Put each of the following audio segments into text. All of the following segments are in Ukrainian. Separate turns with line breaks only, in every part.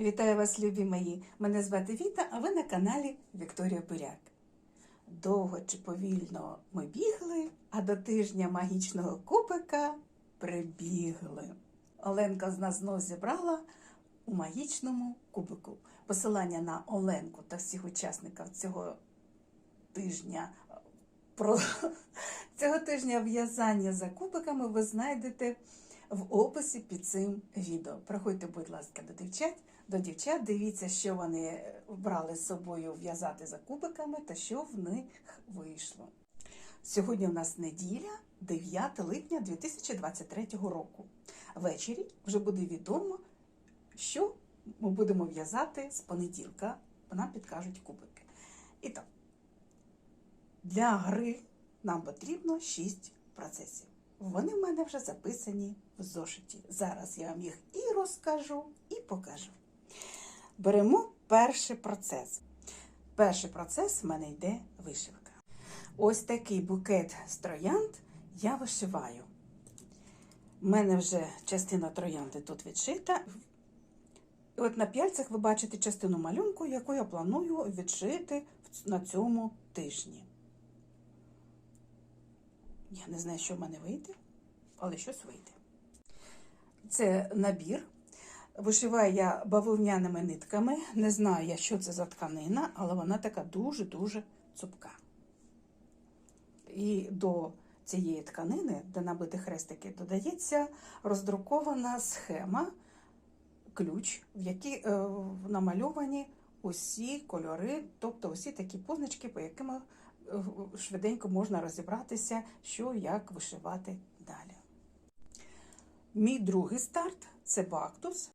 Вітаю вас, любі мої! Мене звати Віта, а ви на каналі Вікторія Буряк. Довго чи повільно ми бігли, а до тижня магічного кубика прибігли. Оленка з нас знов зібрала у магічному кубику. Посилання на Оленку та всіх учасників цього тижня про цього тижня в'язання за кубиками ви знайдете в описі під цим відео. Проходьте, будь ласка, до дівчат. До дівчат дивіться, що вони брали з собою в'язати за кубиками та що в них вийшло. Сьогодні у нас неділя, 9 липня 2023 року. Ввечері вже буде відомо, що ми будемо в'язати з понеділка. Нам підкажуть кубики. І так, для гри нам потрібно 6 процесів. Вони в мене вже записані в зошиті. Зараз я вам їх і розкажу, і покажу. Беремо перший процес. Перший процес в мене йде вишивка. Ось такий букет з троянд я вишиваю. У мене вже частина троянди тут відшита. І от на п'яльцях ви бачите частину малюнку, яку я планую відшити на цьому тижні. Я не знаю, що в мене вийде, але щось вийде. Це набір. Вишиваю я бавовняними нитками. Не знаю я, що це за тканина, але вона така дуже-дуже цупка. І до цієї тканини, де набити хрестики, додається роздрукована схема, ключ, в якій е, намальовані усі кольори, тобто усі такі позначки, по яким е, швиденько можна розібратися, що як вишивати далі. Мій другий старт це бактус.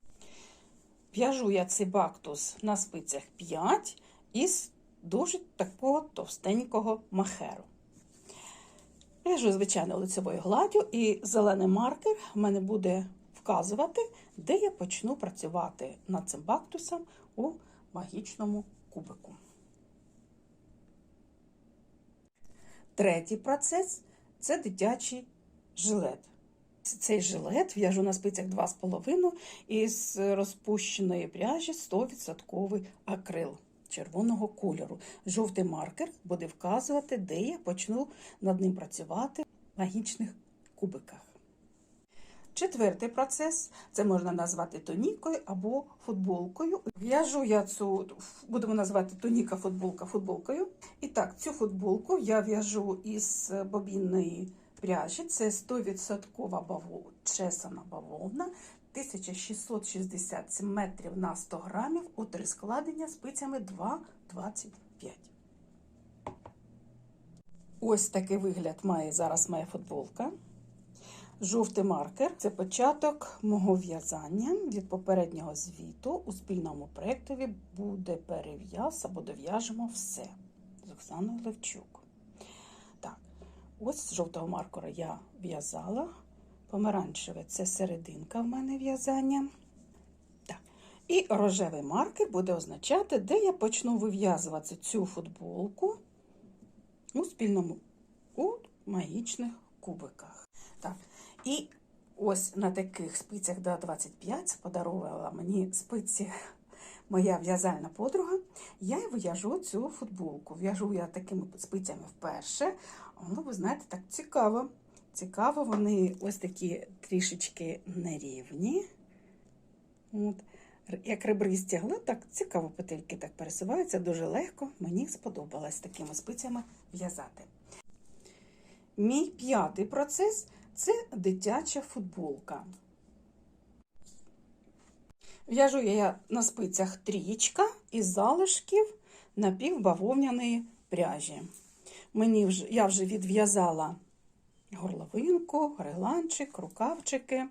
В'яжу я цей бактус на спицях 5 із дуже такого товстенького махеру. В'яжу, звичайно, лицевою гладдю, і зелений маркер в мене буде вказувати, де я почну працювати над цим бактусом у магічному кубику. Третій процес це дитячий жилет. Цей жилет в'яжу на спицях 2,5 із розпущеної пряжі 100% акрил червоного кольору. Жовтий маркер буде вказувати, де я почну над ним працювати в магічних кубиках. Четвертий процес це можна назвати тонікою або футболкою. В'яжу я цю, будемо назвати тоніка футболка футболкою. І так, цю футболку я в'яжу із бобінної пряжі. Це 100% бавов... чесана бавовна, 1667 метрів на 100 грамів у три складення спицями 2,25. Ось такий вигляд має зараз моя футболка. Жовтий маркер це початок мого в'язання від попереднього звіту. У спільному проєктові буде перев'яз або дов'яжемо все з Оксаною Левчук. Ось з жовтого маркера я в'язала. Помаранчеве це серединка в мене в'язання. І рожевий маркер буде означати, де я почну вив'язувати цю футболку у спільному у магічних кубиках. Так. І ось на таких спицях до 25 подарувала мені спиці моя в'язальна подруга. Я в'яжу цю футболку. В'яжу я такими спицями вперше. Ну, ви знаєте, так цікаво. Цікаво, вони ось такі трішечки нерівні. От. Як ребристі але так цікаво, петельки так пересуваються, дуже легко. Мені сподобалось такими спицями в'язати. Мій п'ятий процес це дитяча футболка. В'яжу я на спицях трічка із залишків напівбавовняної пряжі. Мені вже, Я вже відв'язала горловинку, регланчик, рукавчики.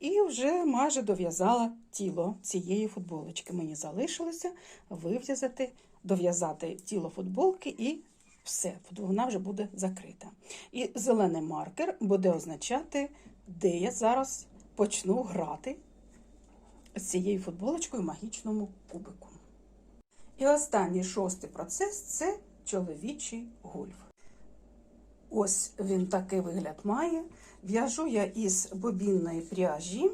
І вже майже дов'язала тіло цієї футболочки. Мені залишилося вив'язати, дов'язати тіло футболки і все, вона вже буде закрита. І зелений маркер буде означати, де я зараз почну грати з цією футболочкою в магічному кубику. І останній шостий процес це чоловічий гольф. Ось він такий вигляд має. В'яжу я із бобінної пряжі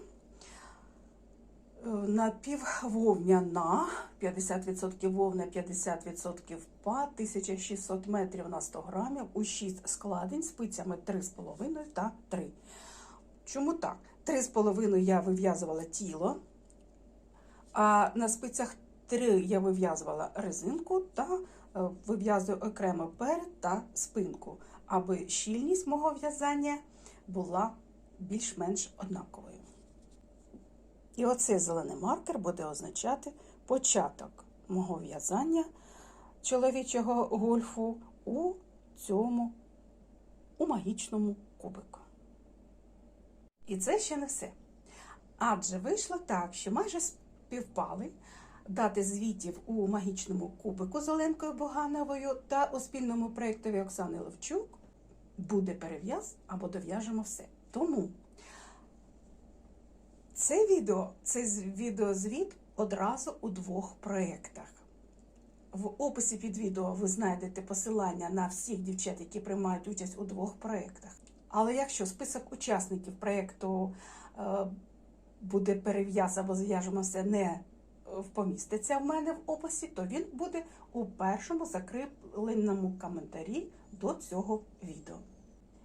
напіввовняна, 50% вовна, 50% пад, 1600 метрів на 100 грамів, у 6 складень, спицями 3,5 та 3. Чому так? 3,5 я вив'язувала тіло, а на спицях 3 я вив'язувала резинку та е, вив'язую окремо перед та спинку, аби щільність мого в'язання була більш-менш однаковою. І оцей зелений маркер буде означати початок мого в'язання чоловічого гольфу у цьому у магічному кубику. І це ще не все. Адже вийшло так, що майже співпали дати звітів у магічному кубику з Оленкою Богановою та у спільному проєктові Оксани Левчук буде перев'яз або дов'яжемо все. Тому це відео, це з- відеозвіт одразу у двох проєктах. В описі під відео ви знайдете посилання на всіх дівчат, які приймають участь у двох проєктах. Але якщо список учасників проєкту е, буде перев'яз або зв'яжемо все не поміститься в мене в описі, то він буде у першому закріпленому коментарі до цього відео.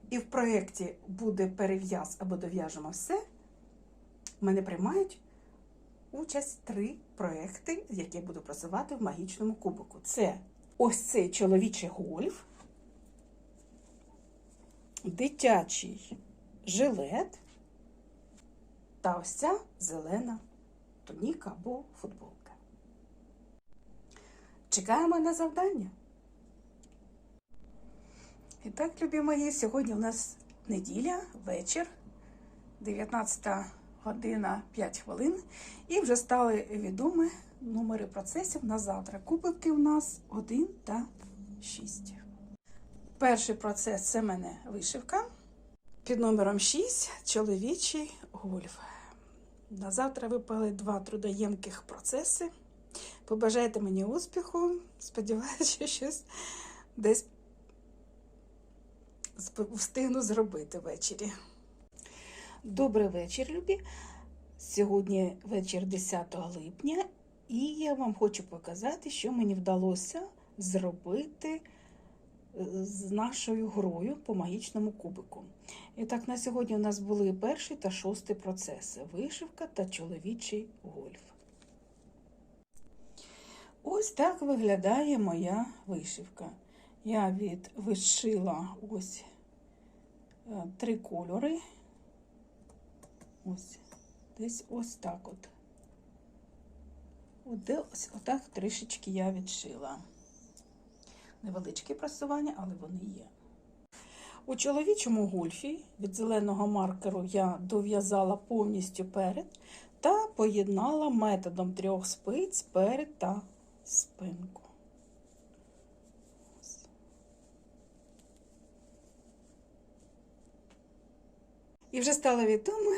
І в проєкті буде перев'яз або дов'яжемо все. Мене приймають участь три проекти, які буду працювати в магічному кубику. Це ось цей чоловічий гольф, дитячий жилет та ось ця зелена туніка або футболка. Чекаємо на завдання. І так, любі мої, сьогодні у нас неділя, вечір, 19 година 5 хвилин. І вже стали відомі номери процесів на завтра. Кубики у нас 1 та 6. Перший процес це мене вишивка. Під номером 6 чоловічий гольф. На завтра випали два трудоємких процеси. Побажайте мені успіху. Сподіваюся, що щось десь встигну зробити ввечері. Добрий вечір, любі. Сьогодні вечір 10 липня, і я вам хочу показати, що мені вдалося зробити е, з нашою грою по магічному кубику. І так, на сьогодні у нас були перший та шостий процеси: вишивка та чоловічий гольф. Ось так виглядає моя вишивка. Я відвишила ось е, три кольори. Ось, десь ось так от. Ось отак трішечки я відшила. Невеличкі просування, але вони є. У чоловічому гольфі від зеленого маркеру я дов'язала повністю перед та поєднала методом трьох спиць перед та спинку. І вже стало відомо,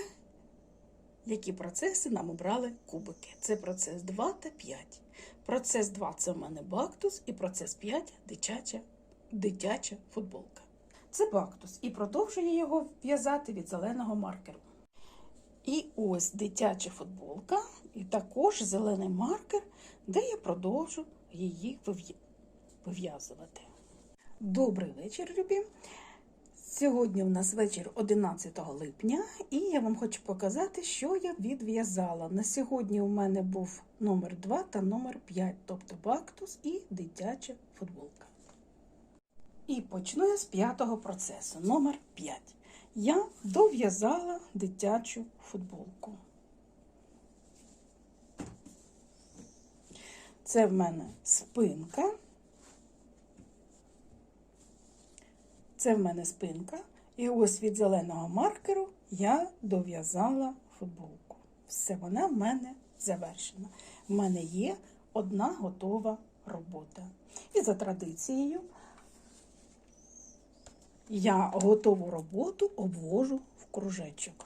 які процеси нам обрали кубики. Це процес 2 та 5. Процес 2 це в мене бактус, і процес 5 дитяча, футболка. Це бактус, і продовжую його в'язати від зеленого маркеру. І ось дитяча футболка, і також зелений маркер, де я продовжу її вив'язувати. Добрий вечір, любі! Сьогодні у нас вечір 11 липня, і я вам хочу показати, що я відв'язала. На сьогодні у мене був номер 2 та номер 5, тобто бактус і дитяча футболка. І почну я з п'ятого процесу, номер 5. Я дов'язала дитячу футболку. Це в мене спинка. Це в мене спинка. І ось від зеленого маркеру я дов'язала футболку. Все, вона в мене завершена. В мене є одна готова робота. І за традицією я готову роботу обвожу в кружечок.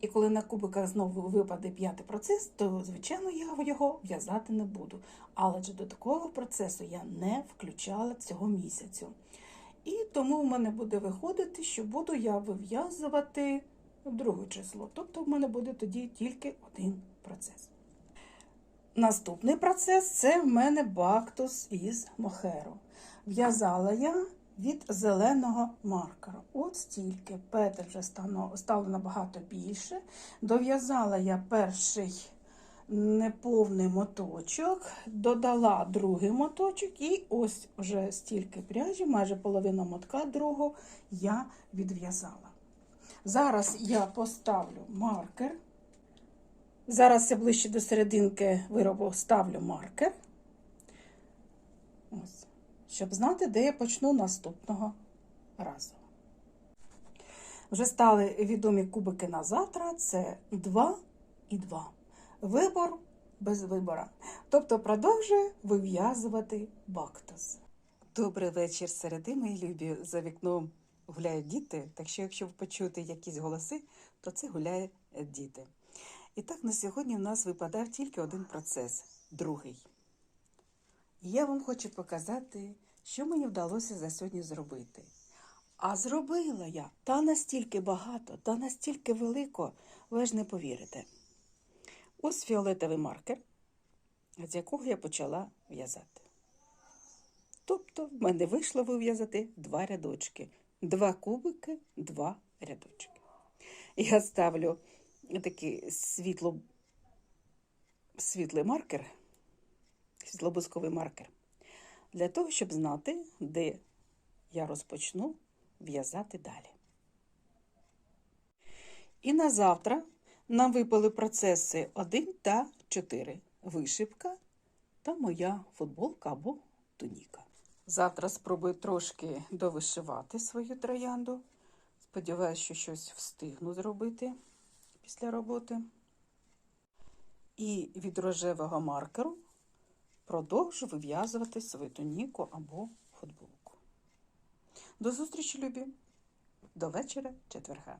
І коли на кубиках знову випаде п'ятий процес, то, звичайно, я його в'язати не буду. Але ж до такого процесу я не включала цього місяцю. І тому в мене буде виходити, що буду я вив'язувати друге число. Тобто в мене буде тоді тільки один процес. Наступний процес це в мене бактус із мохеру. В'язала я від зеленого маркера. От стільки. Петель вже стало набагато більше. Дов'язала я перший неповний моточок, додала другий моточок, і ось вже стільки пряжі, майже половина мотка другого я відв'язала. Зараз я поставлю маркер. Зараз я ближче до серединки виробу ставлю маркер. Щоб знати, де я почну наступного разу. Вже стали відомі кубики на завтра. Це 2 і 2. Вибор без вибора. Тобто продовжує вив'язувати бактус. Добрий вечір середи, мої любі. За вікном гуляють діти. Так що, якщо ви почуєте якісь голоси, то це гуляють діти. І так на сьогодні в нас випадав тільки один процес другий. І я вам хочу показати, що мені вдалося за сьогодні зробити. А зробила я та настільки багато, та настільки велико, ви ж не повірите. Ось фіолетовий маркер, з якого я почала в'язати. Тобто в мене вийшло вив'язати два рядочки. Два кубики, два рядочки. Я ставлю такий світло, світлий маркер, світлобусковий маркер, для того, щоб знати, де я розпочну в'язати далі. І на завтра нам випали процеси 1 та 4. Вишивка та моя футболка або туніка. Завтра спробую трошки довишивати свою троянду. Сподіваюсь, що щось встигну зробити після роботи. І від рожевого маркеру продовжу вив'язувати свою туніку або футболку. До зустрічі, любі! До вечора четверга.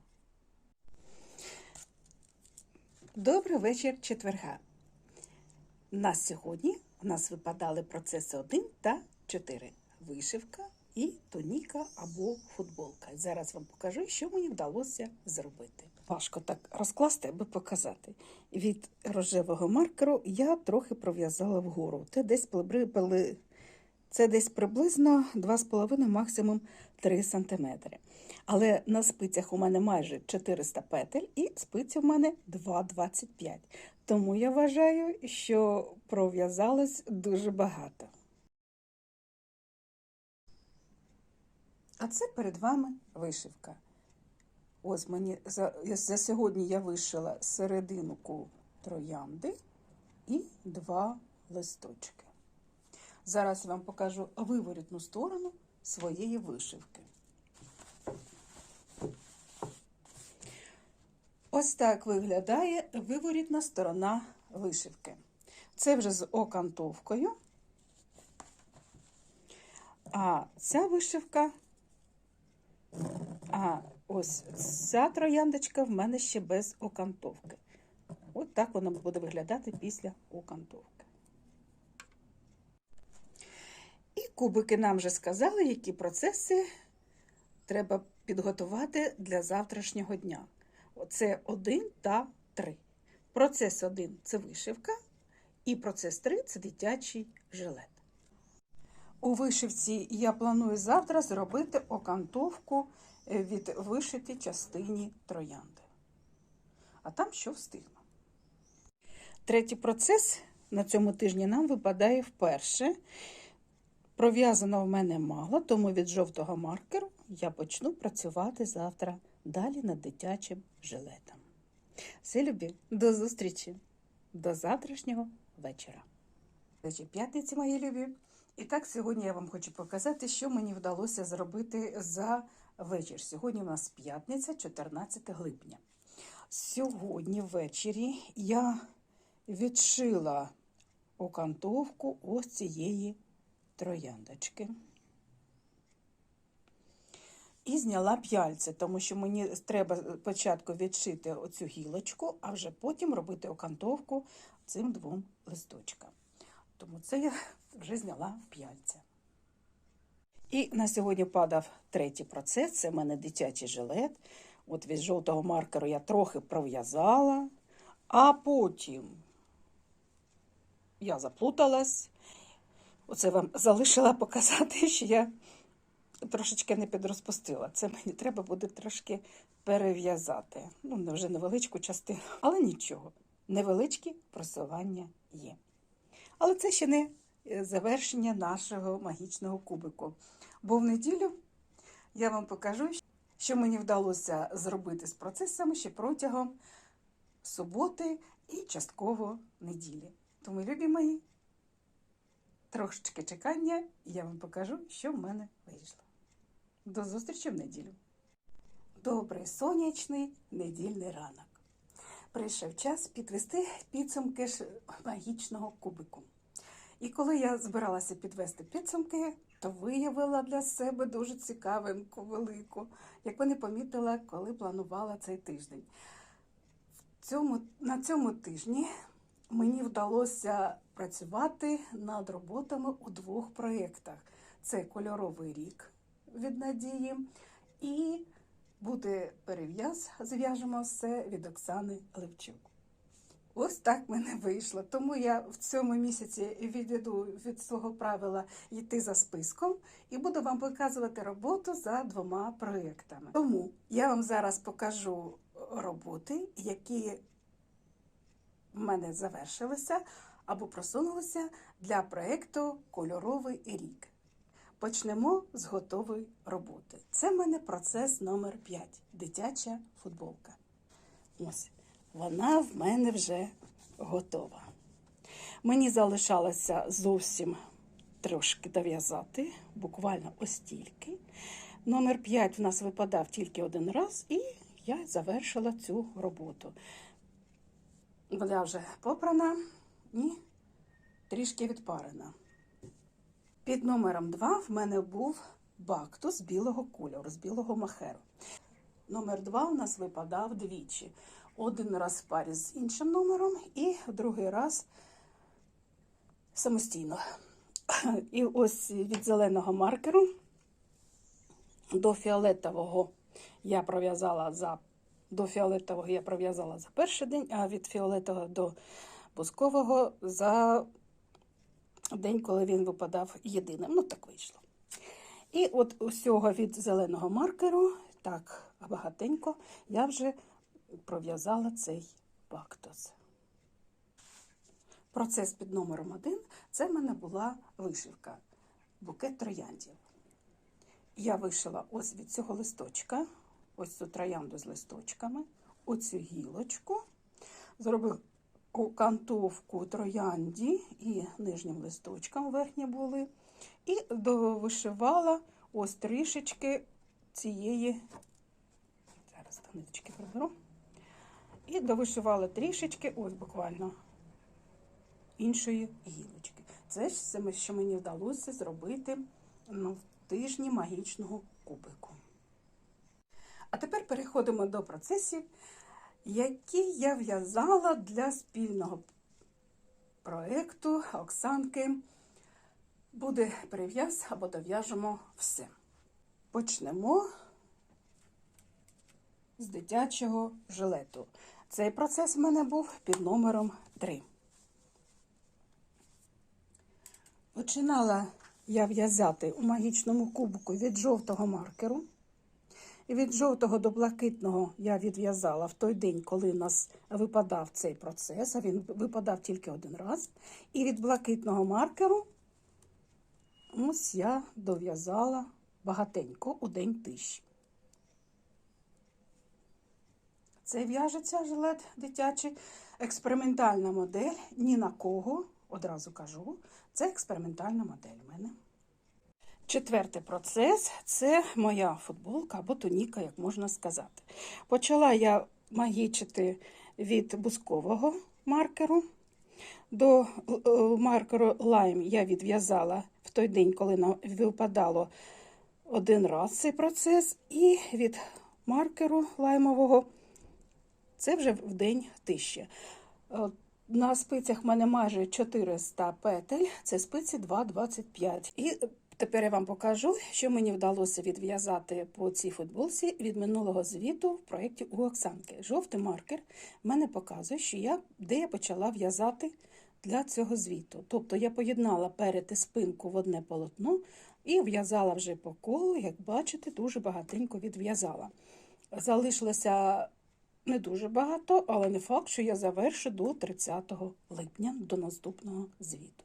Добрий вечір четверга. На сьогодні у нас випадали процеси 1 та 4. Вишивка і тоніка або футболка. Зараз вам покажу, що мені вдалося зробити. Важко так розкласти, аби показати. Від рожевого маркеру я трохи пров'язала вгору. Це десь. Це десь приблизно 2,5, максимум 3 см. Але на спицях у мене майже 400 петель і спиці в мене 2,25. Тому я вважаю, що пров'язалось дуже багато. А це перед вами вишивка. Ось мені за, за сьогодні я вишила серединку троянди і два листочки. Зараз я вам покажу виворітну сторону своєї вишивки. Ось так виглядає виворітна сторона вишивки. Це вже з окантовкою. А ця вишивка, а ось ця трояндочка в мене ще без окантовки. От так вона буде виглядати після окантовки. І кубики нам вже сказали, які процеси треба підготувати для завтрашнього дня. Це 1 та 3. Процес 1 це вишивка, і процес 3 це дитячий жилет. У вишивці я планую завтра зробити окантовку від вишитій частині троянди. А там що встигну. Третій процес на цьому тижні нам випадає вперше. Пров'язано в мене мало, тому від жовтого маркеру я почну працювати завтра далі над дитячим жилетом. Все, любі, до зустрічі, до завтрашнього вечора. П'ятниці, мої любі. І так, сьогодні я вам хочу показати, що мені вдалося зробити за вечір. Сьогодні у нас п'ятниця, 14 липня. Сьогодні ввечері я відшила окантовку ось цієї трояндочки. І зняла п'яльце, тому що мені треба спочатку відшити оцю гілочку, а вже потім робити окантовку цим двом листочкам. Тому це я вже зняла п'яльце. І на сьогодні падав третій процес. Це в мене дитячий жилет. От від жовтого маркеру я трохи пров'язала, а потім я заплуталась. Оце вам залишила показати, що я трошечки не підрозпустила. Це мені треба буде трошки перев'язати. Ну, вже невеличку частину, але нічого. Невеличкі просування є. Але це ще не завершення нашого магічного кубику. Бо в неділю я вам покажу, що мені вдалося зробити з процесами ще протягом суботи і частково неділі. Тому, любі мої, трошечки чекання, і я вам покажу, що в мене вийшло. До зустрічі в неділю. Добрий сонячний недільний ранок. Прийшов час підвести підсумки магічного кубику. І коли я збиралася підвести підсумки, то виявила для себе дуже цікавинку велику, як ви не помітила, коли планувала цей тиждень. В цьому, на цьому тижні мені вдалося працювати над роботами у двох проєктах: це кольоровий рік від Надії і буде перев'яз, зв'яжемо все від Оксани Левчук. Ось так мене вийшло. Тому я в цьому місяці відійду від свого правила йти за списком і буду вам показувати роботу за двома проєктами. Тому я вам зараз покажу роботи, які в мене завершилися або просунулися для проєкту Кольоровий рік. Почнемо з готової роботи. Це в мене процес номер 5 дитяча футболка. Ось, вона в мене вже готова. Мені залишалося зовсім трошки дов'язати, буквально ось тільки. Номер 5 в нас випадав тільки один раз, і я завершила цю роботу. Вона вже попрана і трішки відпарена. Під номером 2 в мене був бактус білого кольору, з білого махеру. Номер 2 у нас випадав двічі. Один раз в парі з іншим номером, і другий раз самостійно. І ось від зеленого маркеру до фіолетового я пров'язала за до фіолетового я пров'язала за перший день, а від фіолетового до бускового за день, коли він випадав єдиним. Ну, так вийшло. І от усього від зеленого маркеру, так багатенько, я вже пров'язала цей бактус. Процес під номером один це в мене була вишивка, букет трояндів. Я вишила ось від цього листочка, ось цю троянду з листочками, оцю гілочку, зробив окантовку троянді і нижнім листочком верхні були, і довишивала ось трішечки цієї, зараз ниточки приберу, і довишивала трішечки, ось буквально іншої гілочки. Це ж саме, що мені вдалося зробити ну, в тижні магічного кубику. А тепер переходимо до процесів, які я в'язала для спільного проєкту Оксанки. Буде перев'яз або дов'яжемо все. Почнемо з дитячого жилету. Цей процес в мене був під номером 3. Починала я в'язати у магічному кубку від жовтого маркеру. І від жовтого до блакитного я відв'язала в той день, коли у нас випадав цей процес, а він випадав тільки один раз. І від блакитного маркеру ось я дов'язала багатенько у день тиші. Це в'яжеться жилет дитячий, експериментальна модель, ні на кого, одразу кажу, це експериментальна модель у мене. Четвертий процес це моя футболка або туніка, як можна сказати. Почала я магічити від бускового маркеру. До маркеру лайм я відв'язала в той день, коли нам випадало один раз цей процес, і від маркеру лаймового це вже в день тисячі. На спицях в мене майже 400 петель, це спиці 2,25. І Тепер я вам покажу, що мені вдалося відв'язати по цій футболці від минулого звіту в проєкті у Оксанки. Жовтий маркер мене показує, що я, де я почала в'язати для цього звіту. Тобто я поєднала перед і спинку в одне полотно і в'язала вже по колу, як бачите, дуже багатенько відв'язала. Залишилося не дуже багато, але не факт, що я завершу до 30 липня, до наступного звіту.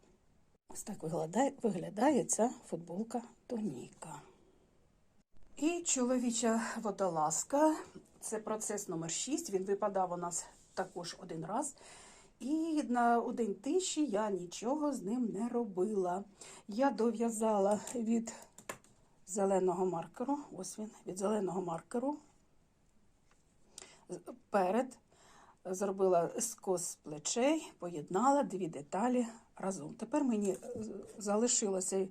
Ось так виглядає, виглядає ця футболка Тоніка. І чоловіча водолазка. Це процес номер 6. Він випадав у нас також один раз. І на один тиші я нічого з ним не робила. Я дов'язала від зеленого маркеру, ось він, від зеленого маркеру перед, зробила скос плечей, поєднала дві деталі разом. Тепер мені е, залишилося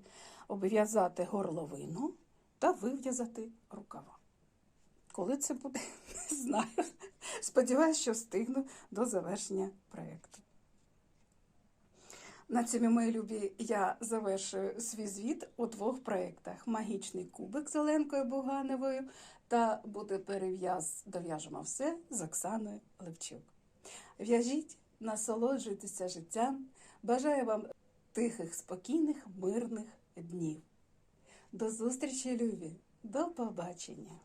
обв'язати горловину та вив'язати рукава. Коли це буде, не знаю. Сподіваюсь, що встигну до завершення проєкту. На цьому, мої любі, я завершую свій звіт у двох проєктах: Магічний кубик з Оленкою Бугановою та буде перев'яз, дов'яжемо все з Оксаною Левчук. В'яжіть, насолоджуйтеся життям. Бажаю вам тихих, спокійних, мирних днів. До зустрічі, любі! До побачення!